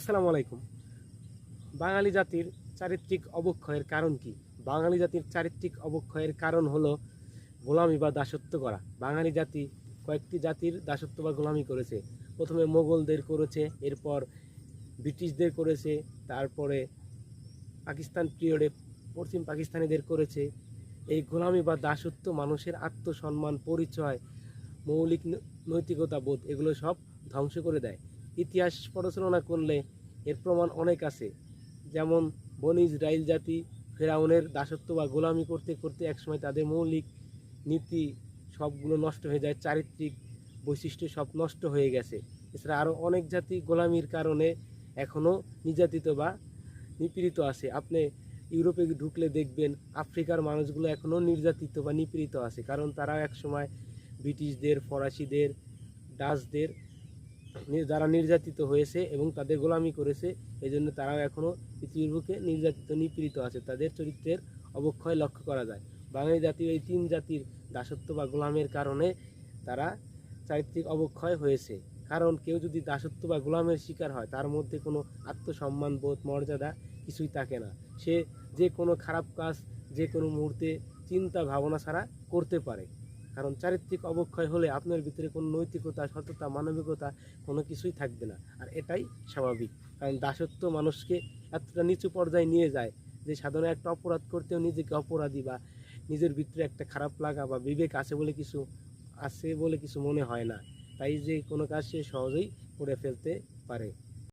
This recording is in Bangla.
আসসালামু আলাইকুম। বাঙালি জাতির চারিত্রিক অবক্ষয়ের কারণ কি? বাঙালি জাতির চারিত্রিক অবক্ষয়ের কারণ হলো গোলামি বা দাসত্ব করা। বাঙালি জাতি কয়েকটি জাতির দাসত্ব বা গোলামি করেছে। প্রথমে মোগলদের করেছে, এরপর ব্রিটিশদের করেছে, তারপরে পাকিস্তান পিরিয়ডে পশ্চিম পাকিস্তানিদের করেছে। এই গোলামি বা দাসত্ব, মানুষের আত্মসম্মান, পরিচয়, মৌলিক নৈতিকতা, বোধ, এগুলো সব ধ্বংস করে দেয়। ইতিহাস পরিচালনা করলে এর প্রমাণ অনেক আছে। যেমন বনি ইসরায়েল জাতি ফেরাউনের দাসত্ব বা গোলামি করতে করতে একসময় তাদের মৌলিক নীতি সবগুলো নষ্ট হয়ে যায়, চারিত্রিক বৈশিষ্ট্য সব নষ্ট হয়ে গেছে। এছাড়া আরও অনেক জাতি গোলামির কারণে এখনও নির্যাতিত বা নিপীড়িত আছে। আপনি ইউরোপে ঢুকলে দেখবেন আফ্রিকার মানুষগুলো এখনও নির্যাতিত বা নিপীড়িত আছে, কারণ তারা একসময় ব্রিটিশদের, ফরাসিদের, ডাচদের যারা নির্যাতিত হয়েছে এবং তাদের গোলামি করেছে এই জন্য তারাও এখনও পৃথিবীর বুকে নির্যাতিত, নিপীড়িত আছে। তাদের চরিত্রের অবক্ষয় লক্ষ্য করা যায়। বাঙালি জাতির এই তিন জাতির দাসত্ব বা গোলামের কারণে তারা চারিত্রিক অবক্ষয় হয়েছে। কারণ কেউ যদি দাসত্ব বা গোলামের শিকার হয়, তার মধ্যে কোনো আত্মসম্মান, বোধ, মর্যাদা কিছুই থাকে না। সে যে কোনো খারাপ কাজ, যে কোনো মুহূর্তে চিন্তা, ভাবনা ছাড়া করতে পারে। কারণ চারিত্রিক অবক্ষয় হলে আপনার ভিতরে কোনো নৈতিকতা, সততা, মানবিকতা কোনো কিছুই থাকবে না। আর এটাই স্বাভাবিক। কারণ দাসত্ব মানুষকে এতটা নিচু পর্যায়ে নিয়ে যায় যে সাধারণ একটা অপরাধ করতেও নিজেকে অপরাধী বা নিজের ভিতরে একটা খারাপ লাগা বা বিবেক আছে বলে কিছু, আছে বলে কিছু মনে হয় না। তাই যে কোনো কাজ সে সহজেই করে ফেলতে পারে।